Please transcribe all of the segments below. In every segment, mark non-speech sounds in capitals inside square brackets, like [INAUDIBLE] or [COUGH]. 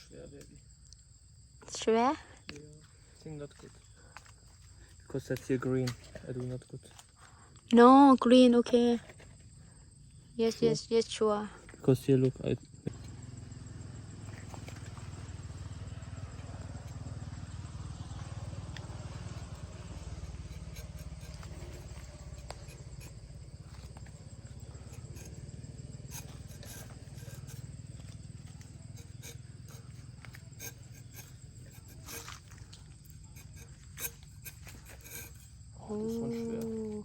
schwer, baby. ชัว eh? Yeah. I think not good. Because that's here green. I do not good. no green okay yes yes yes sure Because here, look, I. Oh.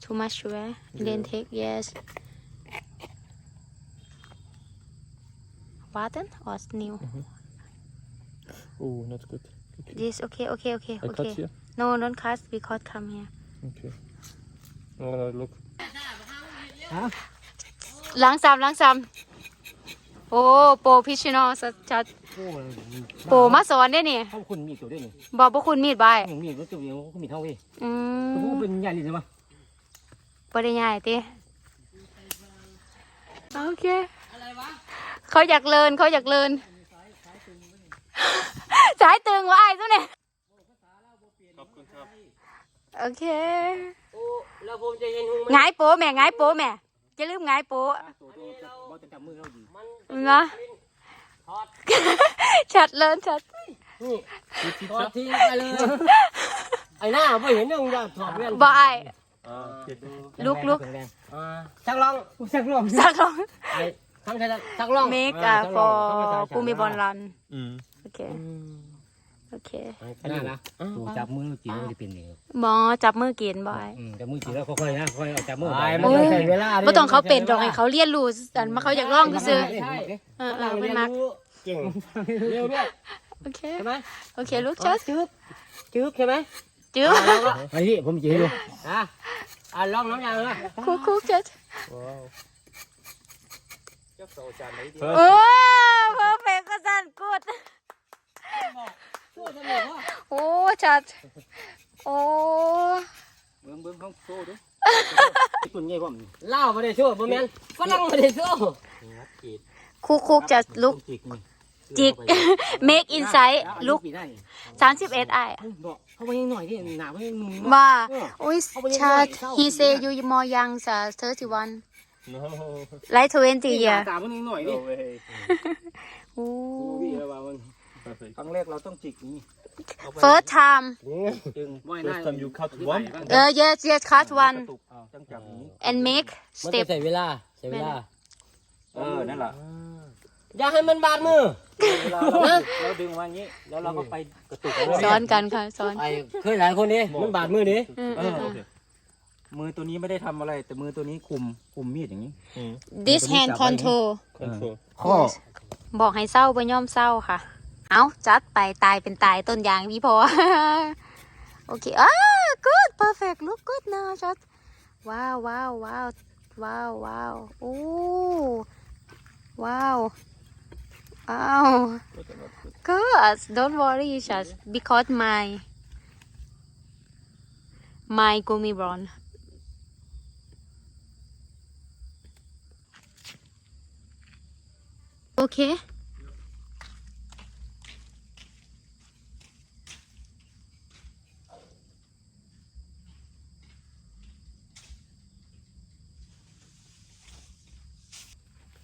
Too much fair? Yeah. Then take, yes. Button or new? Mm -hmm. Oh, not good. Okay. This, okay, okay, okay. I okay. cut here? No, don't cut We can't come here. Okay. Oh, look. Huh? langsam, langsam. Oh, professional, โอ้โปรพิชโนชัดโอ้ยๆโปรมาสอนได้นี่เขาคุณมีตัวด้วยนี่บอกพวกคุณมีดใบายอย่างมีตัวตัวเดียวเขามีเท่าเว้ยอืตัวมผู้เป็นใหญ่เลยใช่ปะบ่ได้ง่ายติโอเคเขาอยากเลินเขาอยากเลินสายตึงวะไอ้ตัวเนี่ยโอเคโอ้แล้วผมจะเห็นหงหงายโป๊แม่หงายโป๊แม่จะลืมหงายโป๊ตัวตัวจะบอจะจับมือเราดีเนาะ ชัดเลินชัด นี่ถอดทิ้งไปเลย ไอ้หน้าไม่เห็นนึงจะถอดเวียนบ่ไอ้ Ah, okay. ลุกลุกชักลองชักลองสักลอง ไอ้ทำใช่ชักลอง make uh, for กูมีบอลลัน Mm. โอเค โอเคขนาดนะตัวจับมือจีนมันจะเป็นอย่างนี้หมอจับมือกินบ่ไอ้จับมือจีนแล้วค่อยๆนะค่อยๆจับมือโอ้ยบ่ต้องเขาเป็นดอกให้เขาเรียนรู้อันมาเขาอยากลองซื่อใช่ๆเออเออเป็นมัก เก่งเร็วด้วยโอเคใช่ไหมโอเคลูกจัสจึ๊บจึ๊บใช่ไหมจื้อไอ้นี่ผมจะให้ดูอะอะลองน้ำยางเลยคุกคุกจัส Wow. โอ้เพอร์เฟกต์ก็สั่นกูดโอ้จัดโอ้เบิ้งเบิ้งของโซ่ดูตุ่นใหญ่ผมเล่าไม่ได้โซ่บ่แม่นฝรั่งไม่ได้โซ่คุกคุกจัสลุก จิกนี่จิก make inside ลุก31ไอ้บอกเขาไปยังหน่อยที่หนาไปยังมึงว่าโอ้ยชัด he say you more young สา31 No. like 20 year ตาไปยังหน่อยดิ No way. โอ้พี่แล้วว่ามัน Perfect. ครั้งแรกเราต้องจิกนี่ first time จึงว่ายน้ First time you cut one. เออ yes yes cut one จังจับนี้ and make มัน step จะใส่เวลาใช้เวลาเออนั่นแหละอย่าให้มันบาดมือ เวลาเราเราดึงมาอย่างนี้ แล้วเราก็ไปกระตุกเอาสอนกันค่ะสอนไอ้เคยหลายคนดิมันบาดมือดิอืมเออือมอืม มือตัวนี้ไม่ได้ทำอะไร แต่มือตัวนี้คุมคุมมีดอย่างนี้ Mm. this hand control Control. ข้อบอกให้เศร้าบ่ย่อมเศร้าค่ะ เอาจัดไปตายเป็นตายต้นยางพี่พอ โอเคอ่า good perfect look good now จัดว้าวว้าวว้าวว้าวว้าวโอ้ว้าว Ow. Cause don't worry, just Because my my gummy brown. Okay.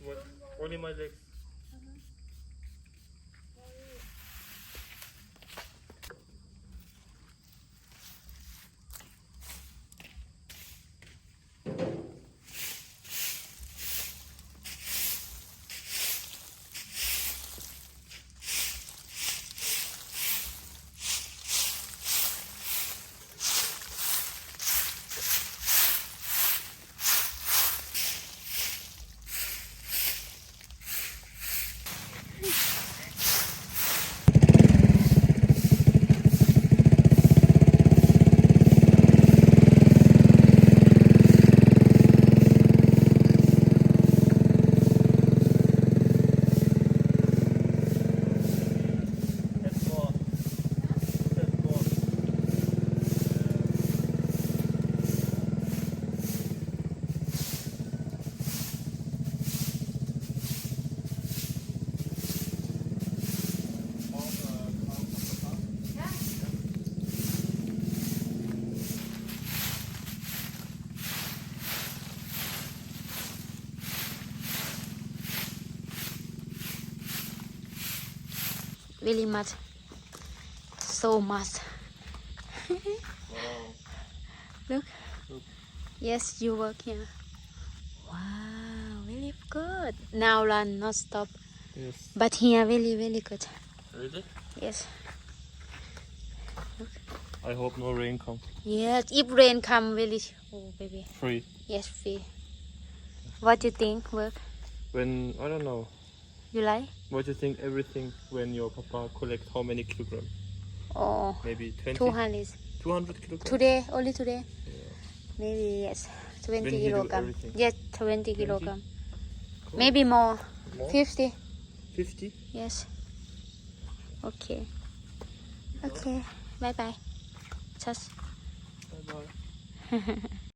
What? Only my legs. Very much. So much. [LAUGHS] Look. Yes you work here. Wow really good. Now run not stop. Yes. but here really really good. Oh, really? yes. Look. I hope no rain come. yes if rain come really oh baby. Free. yes free. What do you think work? When I don't know. You like What do you think everything when your papa collect how many kilograms? oh Maybe 20? 200 200 kilograms? today only today maybe yes 20 When he do kilogram everything. yes 20 kilogram Cool. maybe more More? 50 50? yes okay okay bye bye just Bye bye.